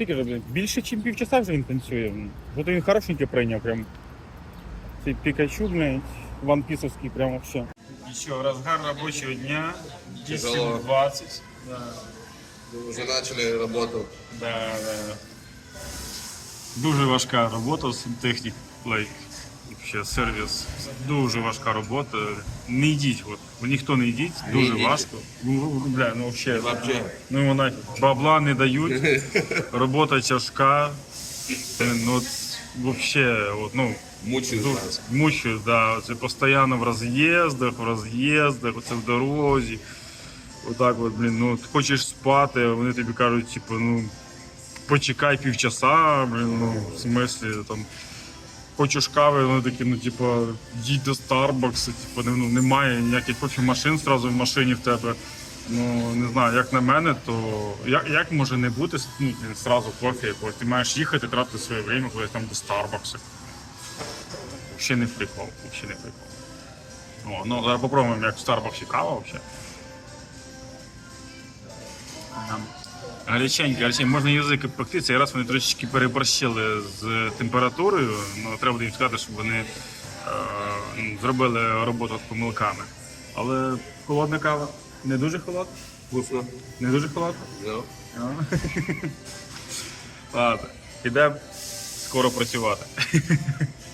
скільки вже, блін, більше, ніж півчаса вже він танцює. От він хорошеньке прийняв прям. Цей Пікачу, блядь, ванпісовський прям вообще. І що, розгар робочого дня, Тяжело. 10-20. Да. Уже начали роботу. Да, да. Дуже важка робота з технікою. Like, ще сервіс. Дуже важка робота. Не йдіть, от. Ніхто не йдіть, дуже йдіть. важко. Ну, Бля, ну. Вообще. Ну вона бабла не дають, робота тяжка. Ну, вообще, от, ну, Мучают Дуже да. Це постійно в роз'їздах, в роз'їздах, оце в дорозі. Отак от, блін, ну ти хочеш спати, а вони тобі кажуть, типу, ну почекай півчаса, блін, ну, в смислі, там. Хочеш кави, вони такі, ну, типу, їдь до Старбаксу, типу, ну, немає ніяких кофемашин зразу в машині в тебе. Ну, не знаю, як на мене, то як, як може не бути ну, зразу кофе якогось? Ти маєш їхати, тратити своє время кудись там до Старбаксу. Ще не прикол, ще не прикол. О, ну зараз попробуємо, як в Старбаксі кава взагалі. Гаряченькі, гаряченькі, можна язики пекти. Цей раз вони трошечки переборщили з температурою. Ну, треба буде їм сказати, щоб вони е, зробили роботу з помилками. Але холодна кава. Не дуже холодна? Вкусно. Не дуже холодна? Ну. Ладно, підемо скоро працювати.